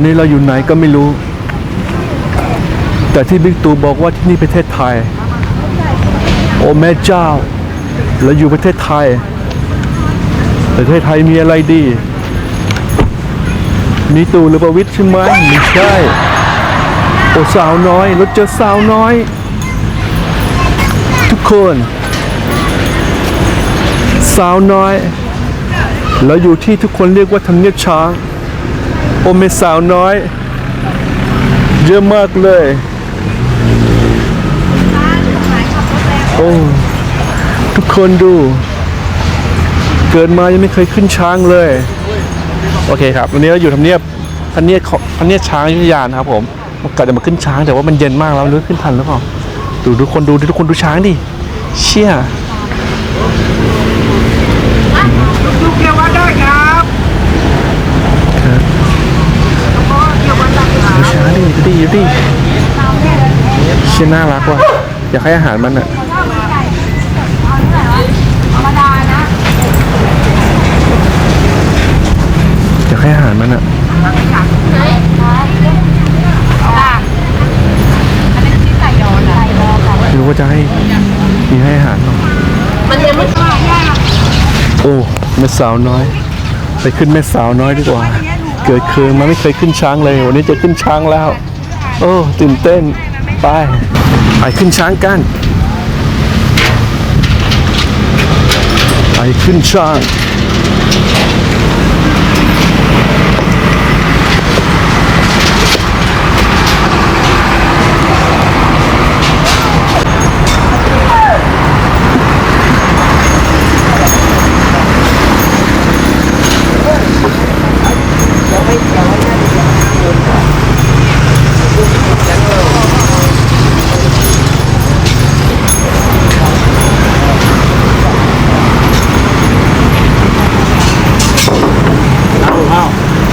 ตอนนี้เราอยู่ไหนก็ไม่รู้ แต่ที่บิ๊กตู่บอกว่าที่นี่ประเทศไทย โอ้แม่เจ้า เราอยู่ประเทศไทย ประเทศไทยมีอะไรดี มีตู่หรือประวิทย์ใช่ไหมไม่ใช่ โอ้สาวน้อยรถเจอสาวน้อย ทุกคน สาวน้อย เราอยู่ที่ทุกคนเรียกว่าทำเนียบช้าง โอ้เมสาวน้อย เยอะมากเลยโอ้ทุกคนดู เกิดมายังไม่เคยขึ้นช้างเลย โอเคครับ วันนี้เราอยู่ทำเนียบทำเนียบของทำเนียบช้างยุธยานครับผมกะจะมาขึ้นช้างแต่ว่ามันเย็นมากแล้วไม่รู้ขึ้นทันหรือเปล่าดูทุกคนดูทุกคนดูช้างดิเชี่ย ลูกเกียววัดได้ครับเกียววัดได้ครับ ดูช้างดิดูดิดูดิเชี่ยน่ารักว่ะ อยากให้อาหารมันอะธรรมดานะอยากให้อาหารมันอะไหนค่ะอันนี้ที่ใส่ยอนใส่ยอนค่ะไม่รู้ว่าจะให้มีให้อาหารเปล่ามันยังไม่ใช่โอ้แม่สาวน้อย ไปขึ้นแม่สาวน้อยดีกว่า เกิดเคยมาไม่เคยขึ้นช้างเลย วันนี้จะขึ้นช้างแล้ว โอ้ตื่นเต้น ไป ไปขึ้นช้างกัน ไปขึ้นช้าง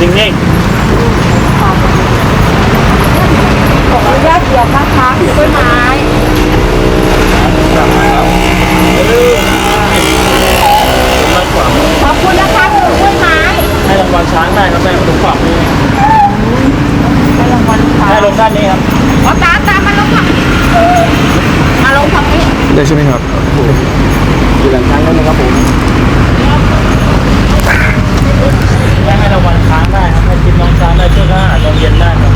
ริงนี่ขออนุญาตเกี่ยวนะคะกล้วยไม้ขอบคุณนะคะกล้วยไม้ให้รางวัลช้างได้ครับแม่ทุกฝั่งนี่ได้รางวัลค่ะให้ลงด้านนี้ครับอ๋อตามตามมาลงค่ะมาลงฝั่งนี้ได้ใช่ไหมครับอยู่หลังช้างนั่นนะครับผมให้ให้รางวัลช้างได้ครับให้กินน้องช้างได้ช่วยเขาอาหารตอนเย็นได้ครับ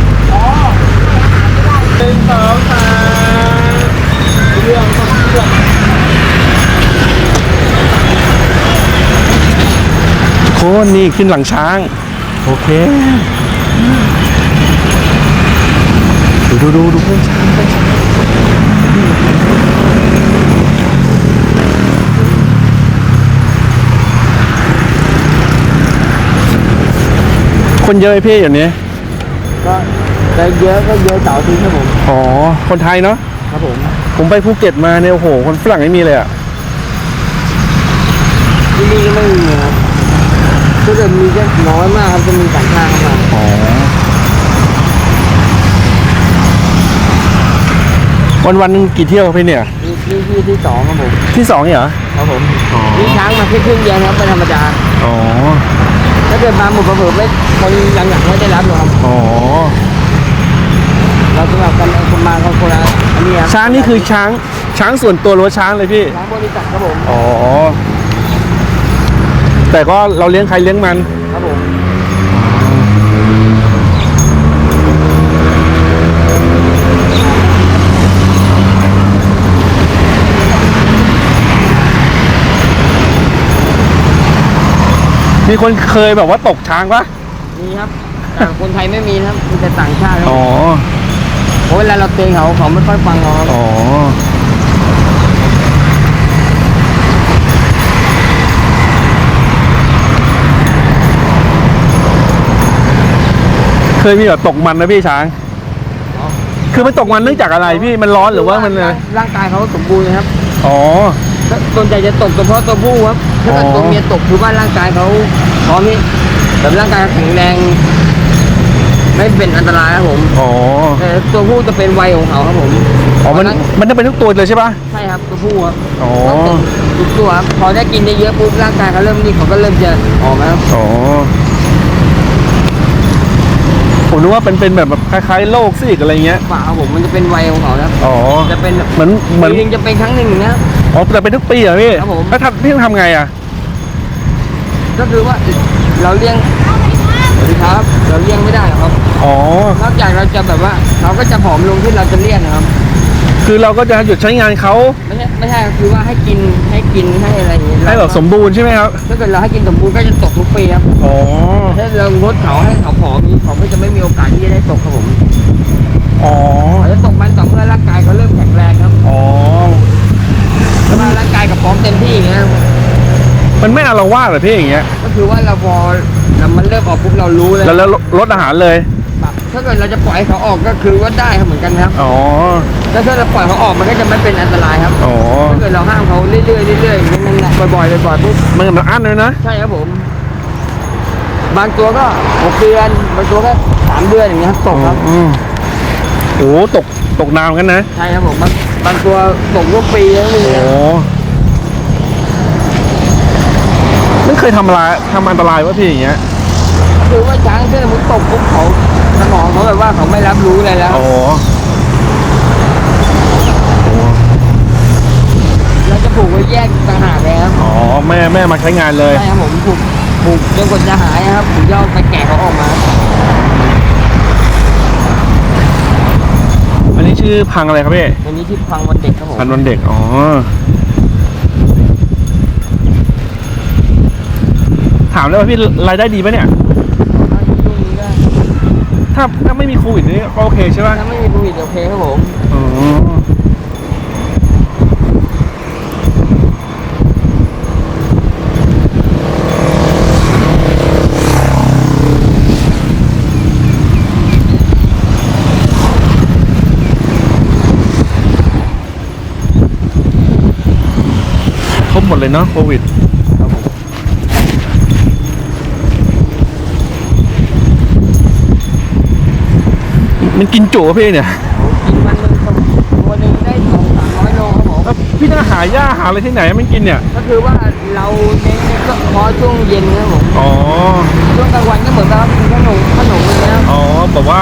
หนึ่งสองสามเรื่องครับเรื่องโคนนี่ขึ้นหลังช้าง โอเค ดูดูดูดูเพื่อนช้างเพื่อนช้าง คนเยอะไหมพี่อย่างนี้ ก็ได้เยอะก็เยอะเสาร์อาทิตย์ครับผมอ๋อ คนไทยเนาะ ครับผมผมไปภูเก็ตมาเนี่ยโอ้โห คนฝรั่งไม่มีเลยอะที่นี่ก็ไม่มีครับก็จะมีแค่น้อยมากครับจะมีต่างชาติเข้ามาอ๋อ วันวันๆหนึงกี่เที่ยวครับพี่เนี่ย นี่นี่ที่ที่สองครับผมที่สองเนี่ยเหรอ ครับผมนี่ช้างมาแค่ครึ่งเดียวครับไม่ธรรมดา อ๋อ ถ้าเกิดมาหมดเผื่อๆไม่คนยังหลังไม่ได้รับหรอกครับอ๋อเราสำหรับกันคนมาเขาคนละอันนี้ครับช้างนี่คือช้างช้างส่วนตัวหรือว่าช้างเลยพี่ ช้างบริษัทครับผม อ๋อ แต่ก็เราเลี้ยงใครเลี้ยงมัน ครับผ มมีคนเคยแบบว่าตกช้างปะมีครับแต่คนไทยไม่มีนะครับมีแต่ต่างชาติครับอ๋อ เพราะเวลาเราเตือนเขาเขาไม่ค่อยฟังเราครับอ๋อ เคยมีแบบตกมันนะพี่ช้าง คือมันตกมันเนื่องจากอะไรพี่ มันร้อนหรือว่ามันอะไรร่างกายเขาสมบูรณ์นะครับ อ๋อ ส่วนใหญ่จะตกเฉพาะตัวผู้ครับถ้าเกิดอ๋อตัวเมียตกคือว่าร่างกายเขาพร้อมนี่แบบร่างกายแข็งแรง ไม่เป็นอันตรายครับผมอ๋อแต่ตัวผู้จะเป็นวัยของเขาครับผมอ๋อมันพอร่างมันต้องเป็นทุกตัวเลยใช่ปะใช่ครับตัวผู้ครับอ๋อต้องติดทุกตัวครับพอได้กินเยอะๆปุ๊บร่างกายเขาเริ่มนี่เขาก็เริ่มจะออกมาครับอ๋อผมนึกว่าเป็นเป็นแบบแบบคล้ายๆโรคซีกอะไรเงี้ยเปล่าครับผมมันจะเป็นวัยของเขาครับอ๋อจะเป็นเหมือนเหมือนปีนึงจะเป็นครั้งหนึ่งอย่างเงี้ย อ๋อแต่เป็นทุกปีเหรอพี่ครับผม แล้วทำพี่ต้องทำไงอะ ก็คือว่าเราเลี้ยงสวัสดีครับ เราเลี้ยงไม่ได้หรอกครับ อ๋อ นอกจากเราจะแบบว่า เราก็จะผอมลงที่เราจะเลี่ยนนะครับ คือเราก็จะหยุดใช้งานเขาไม่ใช่ไม่ใช่คือว่าให้กินให้กินให้อะไรอย่างเงี้ยให้แบบสมบูรณ์ใช่ไหมครับ ถ้าเกิดเราให้กินสมบูรณ์ก็จะตกทุกปีครับอ๋อ ถ้าเราลดเขาให้เขาผอมนี้เขาก็จะไม่มีโอกาสที่จะได้ตกครับผมอ๋อ เขาจะตกมันต่อเมื่อร่างกายเขาเริ่มแข็งแรงครับ อ๋อ ถ้าว่าร่างกายกับพร้อมเต็มที่อย่างเงี้ยมันไม่อาละวาดเหรอพี่อย่างเงี้ย ก็คือว่าเราพอเรามันเริ่มออกปุ๊บเรารู้เลยแล้วแล้วลดอาหารเลยครับถ้าเกิดเราจะปล่อยให้เขาออกก็คือว่าได้ครับเหมือนกันครับ อ๋อแล้วถ้าเราปล่อยเขาออกมันก็จะไม่เป็นอันตรายครับอ๋อถ้าเกิดเราห้ามเขาเรื่อยๆเรื่อยๆอย่างนั้นนะบ่อยๆบ่อยๆปุ๊บมันมันอั้นเลยนะใช่ครับผม บางตัวก็หกเดือนบางตัวก็สามเดือนอย่างเงี้ยครับตกครับอืมโอ้ตกตกนานเหมือนกันนะ ใช่ครับผมบาง บางตัวตกทุกปีแล้วมีโอ้ไม่เคยทำอะไรทำอันตรายวะพี่อย่างเงี้ย คือว่าช้างถ้าสมมติตกปุ๊บเขาสมองเขาแบบว่าเขาไม่รับรู้อะไรแล้วอ๋อเราจะผูกไว้แยกต่างหากเลยครับอ๋อแม่แม่มาใช้งานเลย ใช่ครับผมผูกผูกจนกว่าจะหายครับถึงจะเอาไปแกะเขาออกมา อันนี้ ชื่อพังอะไรครับพี่อันนี้ที่พังวันเด็กครับผมพันวันเด็กอ๋อถามได้ว่าพี่รายได้ดีปะเนี่ยช่วงนี้ก็ถ้าถ้าไม่มีโควิดนี่ก็โอเคใช่ปะถ้าไม่มีโควิดโอเคครับผมอ๋อครบหมด เลยเนาะโควิดครับผมมันกินจุอะพี่เนี่ยกินวันหนึ่งครับวันหนึ่งได้สองสามร้อยโลครับผมแล้วพี่ต้องหาหญ้าหาอะไรที่ไหนให้มันกินเนี่ย ก็คือว่าเราเน้นก็พอช่วงเย็นครับผมอ๋อ ช่วงกลางวันก็เหมือนกับกินขนมขนมอะไรนะครับ อ๋อแบบว่า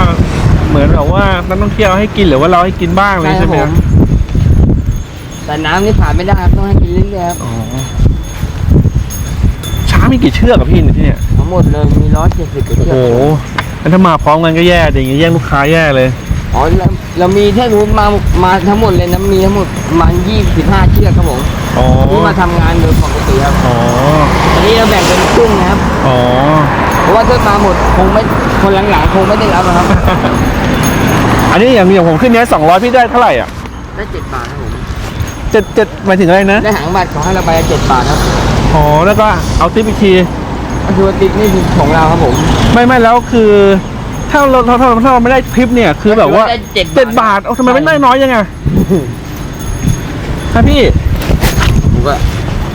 เหมือนแบบว่านักท่องเที่ยวให้กินหรือว่าเราให้กินบ้างเลยใช่ไหมครับ แต่น้ำนี่ผ่านไม่ได้ครับต้องให้กินเรื่อยๆครับอ๋อช้างมีกี่เชือกกับพี่เนี่ยที่เนี่ยทั้งหมดเลยมีร้อยเจ็ดสิบกว่าโอ้เชืโหอกงั้นถ้ามาพร้อมกันก็แย่ดิอย่างงี้แย่งลูกค้าแย่เลย อ๋อเราเรามีถ้าสมมติมามาทั้งหมดเลยนะมีทั้งหมดประมาณยี่สิบห้าเชือกครับผมอ๋อ ที่มาทำงานโดยปกติครับอ๋อ อันนี้เราแบ่งเป็นครึ่งนะครับ อ๋อ เพราะว่าถ้ามาหมดคงไม่คนหลังๆคงไม่ได้รับนะครับ อันนี้อย่างอย่างผมขึ้นเนี้ยสองร้อยพี่ได้เท่าไหร่อะ ได้เจ็ดบาทครับผมเจ็ดเจ็ดหมายถึงอะไรนะ ได้หางบัตรของให้เราไปเจ็ดบาทครับอ๋อแล้วก็เอาติ๊บอีกทีก็คือว่าติ๊กนี่คือของเราครับผม ไม่ไม่แล้วคือถ้าเราถ้าเราถ้าเราไม่ได้ทริปเนี่ยคือแบบว่าได้เจ็ดเจ็ดบาทเอาทำไมไม่ได้น้อยยังไงครับพี่ผมก็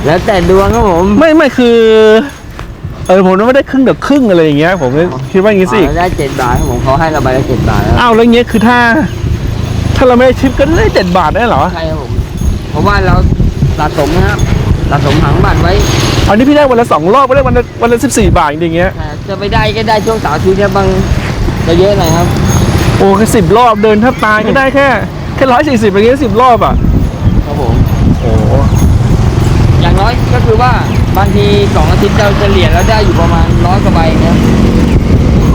แล้วแต่ดวงครับผม ไม่ไม่คือ เออผมไม่ได้ครึ่งเดียวครึ่งอะไรอย่างเงี้ยผมก็คิดว่าอย่างงี้สิอ๋อได้เจ็ดบาทครับผมเขาให้เราไปละเจ็ดบาทแล้วอ้าวแล้วอย่างเงี้ยคือถ้า ถ้าเราไม่ได้ทริปก็ได้เจ็ดบาทได้เหรอใช่ครับผม เพราะว่าเราสะสมนะครับสะสมหางบัตรไว้อันนี้พี่ได้วันละสองรอบก็ได้วันละวันละสิบสี่บาทอย่างเงี้ยอ่าจะไปได้ก็ได้ช่วงเสาร์อาทิตย์เนี่ยบางจะเยอะหน่อยครับ โอ้แค่สิบรอบเดินแทบตายก็ได้แค่แค่ร้อยสี่สิบอย่างเงี้ยสิบรอบอะครับผมโอ้อย่างน้อยก็คือว่าบางทีสองอาทิตย์เราจะเหรียญแล้วได้อยู่ประมาณร้อยกว่าใบเนี่ย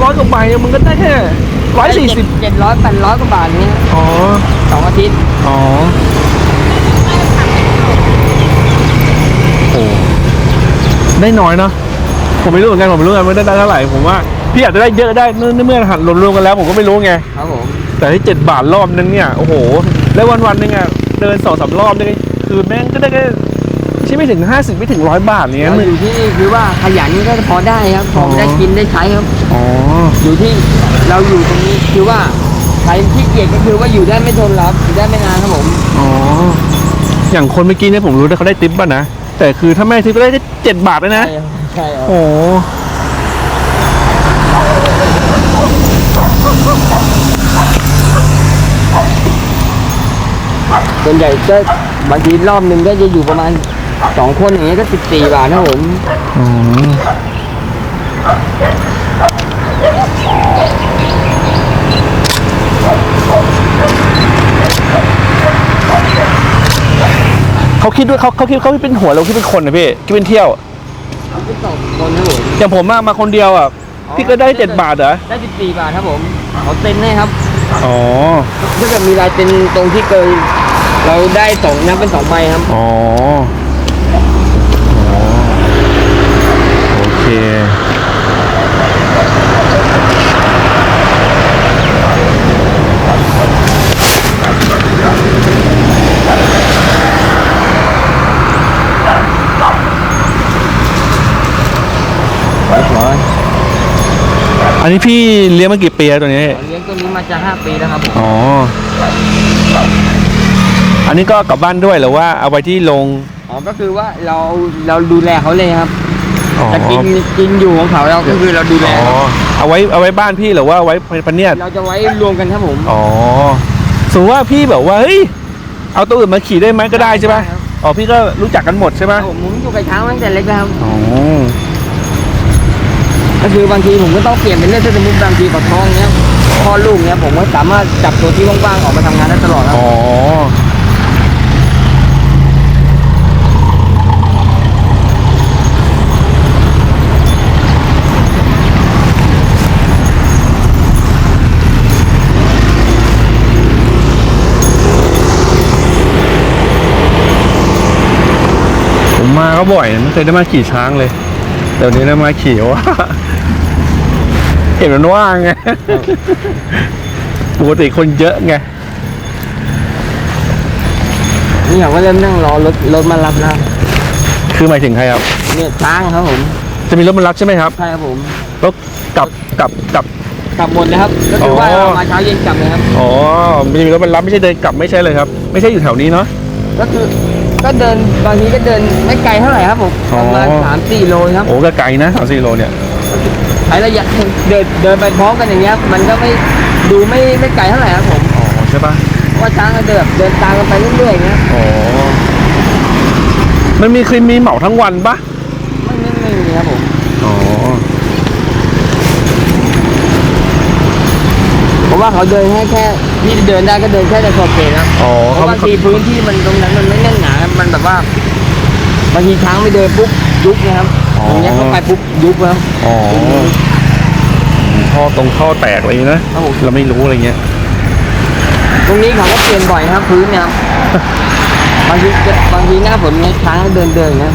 ร้อยกว่าใบมันก็ได้แค่ร้อยสี่สิบเจ็ดร้อยแปดร้อยกว่าบาทเนี่ยอ๋อสองอาทิตย์อ๋อ โอ้ ได้น้อยเนาะผมไม่รู้เหมือนกันผมไม่รู้กันว่าได้เท่าไหร่ผมว่าพี่อาจจะได้เยอะได้เมื่อเมื่อหันรวมๆกันแล้ว ผมก็ไม่รู้ไง ครับผม แต่ที่เจ็ดบาทรอบนึงเนี่ยโอ้โห แล้ววันวันๆนึงอะเดินสองสามรอบนี่คือแม่งก็ได้แค่ใช่ไม่ถึงห้าสิบไม่ถึงร้อยบาทเนี้ยเราอยู่ที่นี่คือว่าขยันก็พอได้ครับพอได้กินได้ใช้ครับ อ๋อ อยู่ที่เราอยู่ตรงนี้คือว่าใครที่เกียจก็คือว่าอยู่ได้ไม่ทนรับอยู่ได้ไม่นานครับผม อ๋อ อย่างคนเมื่อกี้เนี่ยผมรู้ว่าเขาได้ติปป่ะนะ แต่คือถ้าไม่ได้ทิปก็ได้แค่เจ็ดบาทเลยนะ ใช่ครับใช่ครับโอ้ส่วนใหญ่ก็บางทีรอบหนึ่งก็จะอยู่ประมาณสองคนอย่างเงี้ยก็สิบสี่บาทนะครับผม อืม เขาคิดด้วยเขาเขาคิดเขาคิดเป็นหัวเราคิดเป็นคนนะพี่คิดเป็นเที่ยวเอาไปต่อคนครับผมอย่างผมอะมาคนเดียวอะพี่ก็ได้เจ็ดบาทเหรอได้สิบสี่บาทครับผมเขาเซ็นให้ครับอ๋อถ้าเกิดมีลายเซ็นตรงที่เกินเราได้สองนับเป็นสองใบครับอ๋ออ๋อโอเค อันนี้พี่เลี้ยงมากี่ปีแล้วตัวนี้ เลี้ยงตัวนี้มาจะห้าปีแล้วครับผมอ๋อ อันนี้ก็กลับบ้านด้วยหรือว่าเอาไว้ที่โรง อ๋อก็คือว่าเราเราดูแลเขาเลยครับอ๋อ จะกินกินอยู่ของเขาเราก็คือเราดูแลอ๋อ เอาไว้เอาไว้บ้านพี่หรือว่าไว้พันเนียด เราจะไว้รวมกันครับผม อ๋อสมมติว่าพี่แบบว่าเฮ้ย เอาตัวอื่นมาขี่ได้ไหมก็ได้ใช่ไหมได้ครับ อ๋อพี่ก็รู้จักกันหมดใช่ไหมผมผมอยู่กับช้างมาตั้งแต่เล็กแล้วครับ อ๋อ ก็คือบางทีผมก็ต้องเปลี่ยนเป็นเรื่องถ้าสมมติบางทีเขาท้องเนี้ยพ่อลูกเนี้ยผมก็สามารถจับตัวที่ว่างๆออกมาทำงานได้ตลอดครับ อ๋อ ผมมาก็บ่อยไม่เคยได้มาขี่ช้างเลยเดี๋ยวนี้ได้มาขี่ว่า เห็นมันว่างไงปกติคนเยอะไงนี่เขาก็เริ่มนั่งรอรถรถมารับแล้วคือหมายถึงใครครับ เนี่ยช้างครับผมจะมีรถมารับใช่ไหมครับใช่ครับผมรถกลับกลับกลับ กลับหมดเลยครับก็คือว่าอ๋อ เรามาเช้าเย็นกลับเลยครับ อ๋อไม่มีรถมารับไม่ใช่เดินกลับไม่ใช่เลยครับ ไม่ใช่อยู่แถวนี้เนาะ ก็คือก็เดินบางทีก็เดินไม่ไกลเท่าไหร่ครับผมอ๋ปอ ระมาณสามสี่โลครับโอ้ก็ไกลนะสามสี่โลเนี่ย ใช้ระยะเดินเดินไปพร้อมกันอย่างเงี้ย มันก็ไม่ดูไม่ไม่ไกลเท่าไหร่ครับผมอ๋อใช่ปะเพราะว่าช้างก็เดินแบบเดินตามกันไปเรื่อยๆอย่างเงี้ยอ๋อมันมีเคยมีเหมาทั้งวันปะไม่ไม่ไม่มีครับผมอ๋อเพราะว่าเขาเดินแค่แค่ที่เดินได้ก็เดินแค่ในขอบเขตครับอ๋อเพเขาราะบางทีพื้นที่มันตรงนั้นมันไม่แน่นหนาครับมันแบบว่าบางทีช้างไม่เดินปุ๊บยุบนะครับ ตรงเนี้ยเข้าไปปุ๊บยุบครับอ๋อท่อตรงท่อแตกอะไรอย่างงี้นะครับผมเราไม่รู้อะไรเงี้ย ตรงนี้เขาก็เปลี่ยนบ่อยนะครับพื้นเนี่ยครับบางทีบางทีหน้าฝนเนี่ยช้างเดินเดินๆนะ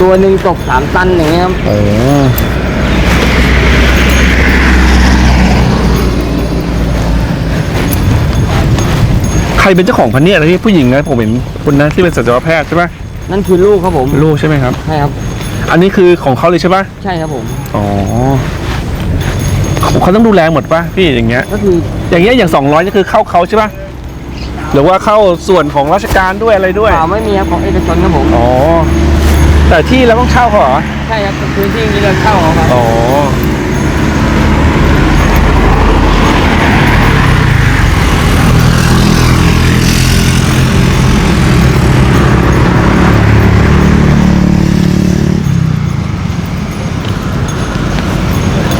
ตัวหนึ่งตกสามตันอย่างเงี้ยครับโอ้ใครเป็นเจ้าของพันเนี่ยนะพี่ผู้หญิงนะผมเห็นคนนั้นที่เป็นสัตวแพทย์ใช่ปะนั่นคือลูกครับผม ลูกใช่ไหมครับ ใช่ครับ อันนี้คือของเขาเลยใช่ปะใช่ครับผม อ๋อเขาต้องดูแลหมดปะพี่อย่างเงี้ย ก็คืออย่างเงี้ยอย่างสองร้อยนี่คือเข้าเขาใช่ปะหรือว่าเข้าส่วนของราชการด้วยอะไรด้วยเปล่าไม่มีครับของเอกชนครับผมอ๋อแต่ที่เราต้องเช่าเขาเหรอใช่ครับพื้นที่นี้เราเช่าเอาครับอ๋อ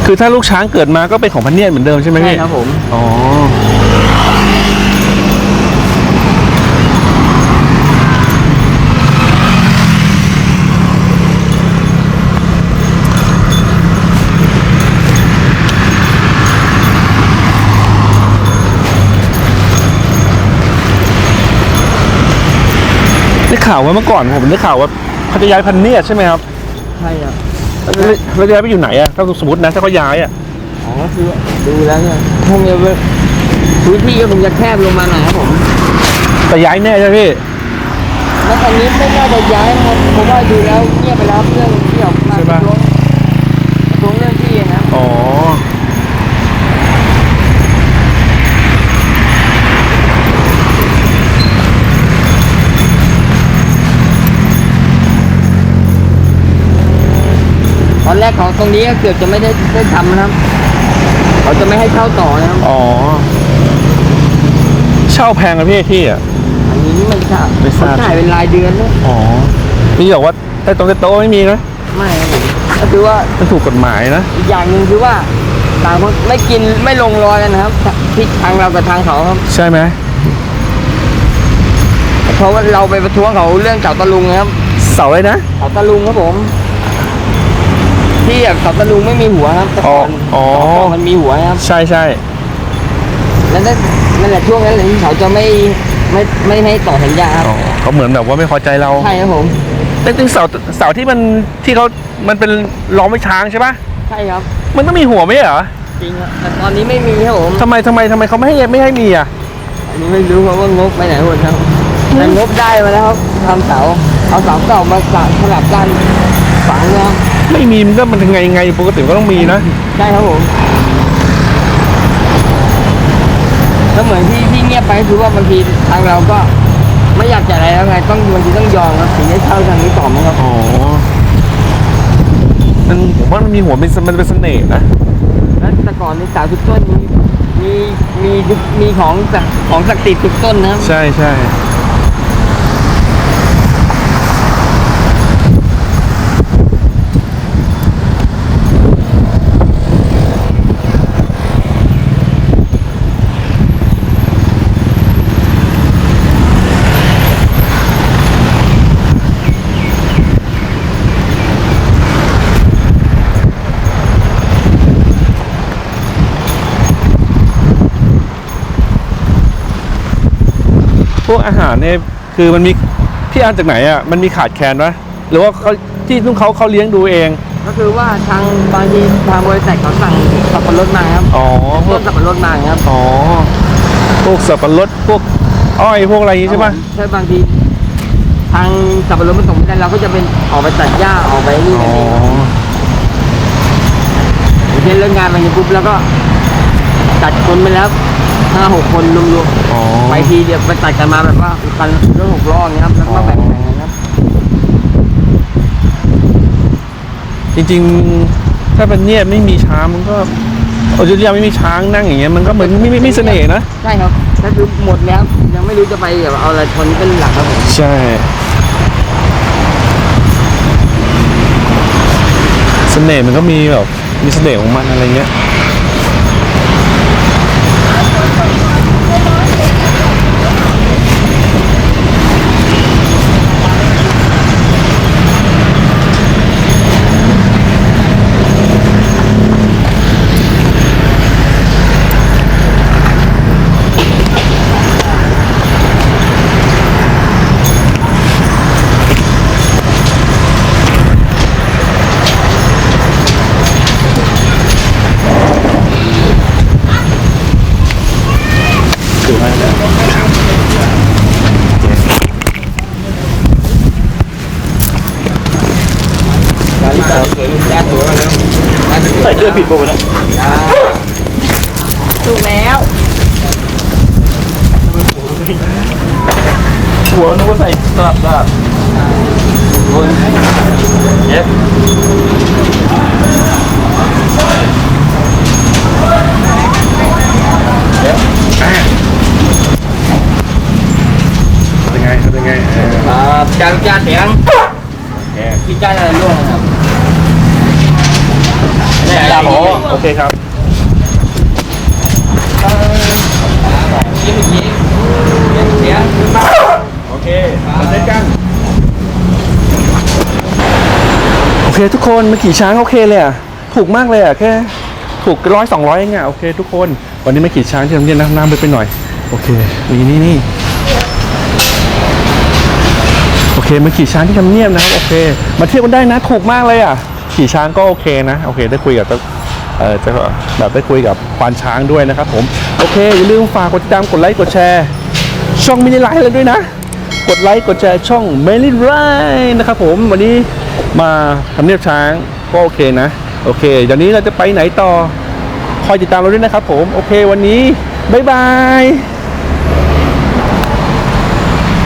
คือถ้าลูกช้างเกิดมาก็เป็นของพันเนียดเหมือนเดิมใช่ไหมใช่พี่ครับผมอ๋อได้ข่าวว่าเมื่อก่อนผมได้ข่าวว่าเขาจะย้ายพันเนียดใช่ไหมครับ ใช่ครับ แล้วแล้วจะย้ายไปอยู่ไหนอะถ้าสมมตินะถ้าเขาย้ายอะอ๋อก็คือดูแล้วเนี่ยคงจะพื้นที่ก็คงจะแคบลงมาหน่อยครับผมแต่ย้ายแน่ใช่ไหมพี่แล้วตอนนี้ไม่น่าจะย้ายนะครับเพราะว่าดูแล้วเงียบไปแล้วเรื่องที่ออกมาใช่ปะ ทวงทวงเรื่องที่นะอ๋อ ตอนแรกของตรงนี้ก็เกือบจะไม่ได้ได้ทำนะครับ เขาจะไม่ให้เช่าต่อนะครับ อ๋อ เช่าแพงอะพี่ที่อะอันนี้ไม่ทราบไม่ทราบ เขาจ่ายเป็นรายเดือนนะอ๋อพี่บอกว่าแต่ตรงแต่โต๊ะไม่มีนะไม่ครับผมก็คือว่ามันถูกกฎหมายนะ อีกอย่างหนึ่งคือว่าต่างคนไม่กินไม่ลงรอยกันนะครับที่ทางเรากับทางเขาครับ ใช่ไหมเพราะว่าเราไปประท้วงเขาเรื่องเสาตะลุงนะครับ เสาเลยนะ เสาตะลุงครับผม ที่แบบเสาตะลุงไม่มีหัวครับแต่ก่อนอ๋อเสาตะลุงมันมีหัวนะครับใช่ใช่แล้วนั่นนั่นแหละช่วงนั้นแหละที่เขาจะไม่ไม่ไม่ให้ต่อสัญญาครับอ๋อเขาเหมือนแบบว่าไม่พอใจเราใช่ครับผมแต่จริงๆเสาเสาที่มันที่เขามันเป็นล้อมไว้ช้างใช่ปะใช่ครับมันต้องมีหัวไหมเหรอจริงครับแต่ตอนนี้ไม่มีครับผมทำไมทำไมทำไมเขาไม่ให้ไม่ให้มีอะอันนี้ไม่รู้เพราะว่างบไปไหนหมดครับแต่งบได้มาแล้วครับทำเสาเอาเสาเก่ามาสลับสลับกันฝังนะครับ ไม่มีมันก็มันยังไงยังไงปกติก็ต้องมีนะใช่ครับผมแล้วเหมือนที่ที่เงียบไปก็คือว่าบางทีทางเราก็ไม่อยากจะอะไรแล้วไง ต้องบางทีต้องยอมครับถึงได้เช่าทางนี้ต่อมั้งครับอ๋อมันผมว่ามันมีหัวเป็นมันเป็นเสน่ห์นะแล้วแต่ก่อนในสาวทุกต้นมีมีมีมีของศักของศักดิ์สิทธิ์ทุกต้นนะครับใช่ใช่ พวกอาหารเนี่ยคือมันมีพี่อ่านจากไหนอะมันมีขาดแคลนปะหรือว่าเขาที่นุ่งเขาเขาเลี้ยงดูเอง ก็คือว่าทางบางทีทางบริษัทเขาสั่งสับปะรดมาครับอ๋อพวต้กนสับปะรดมาครับอ๋อพวกสับปะรดพวกอ้อยพวกอะไรอย่างงี้ใช่ปะใช่บางทีทางสับปะรดมันส่งไม่ได้เราก็จะเป็นออกไปตัดหญ้าออกไปนี่อ๋กันเองออย่างเช่นเลิกงานมาเนี่ยปุ๊บแล้วก็ตัดคนไปแล้ว ห้าหกคนรวมอ๋อ ๆไปทีเดียวไปตัดกันมาแบบว่ากันรถหกล้ออย่างเงี้ยครับแล้วก็แบ่งๆกันครับจริงๆ ถ้าเป็นเนี่ยไม่มีช้างมันก็ออจุลิยาไม่มีช้างนั่งอย่างเงี้ยมันก็เหมือนไม่ไม่ไม่เสน่ห์นะ ใช่ครับก็คือหมดแล้วยังไม่รู้จะไปแบบเอาอะไรชนเป็นหลักครับผมใช่ เสน่ห์มันก็มีแบบมีเสน่ห์ของมันอะไรเงี้ย การที่จะสวยลูกแจ๊สสวยมาแล้ว ใส่เสื้อผิดตัวนะ ถูกแล้ว หัวนึกว่า ใส่สลับสลับเย็บเป็นไงเป็นไงเออครับจานจานเสียงพี่จานอะไรร่วงครับครับโอโอเคครับยิ้มยิ้มเสียงขึ้นมาโอ เคมาเล่นกัน โอเคทุกคนมาขี่ช้างโอเคเลยอะ ถูกมากเลยอะแค่ถูกร้อยสองร้อยเองอะโอเคทุกคน วันนี้มาขี่ช้างที่โรงเรียนนะน้ำไปไปหน่อย โอเค นี่นี่นี่โอเคมาขี่ช้างที่ทำเนียบนะครับโอเค มาเที่ยวกันได้นะถูกมากเลยอะ ขี่ช้างก็โอเคนะโอเค ได้คุยกับเออจะแบบได้คุยกับควานช้างด้วยนะครับผม โอเค อย่าลืมฝากกดติดตามกดไลค์กดแชร์ ช่องมินิไลท์เลยด้วยนะ กดไลค์กดแชร์ช่องเมลิไลท์นะครับผมวันนี้มาทำเนียบช้างก็โอเคนะ โอเคเดี๋ยวนี้เราจะไปไหนต่อ คอยติดตามเราด้วยนะครับผม โอเควันนี้ บ๊ายบาย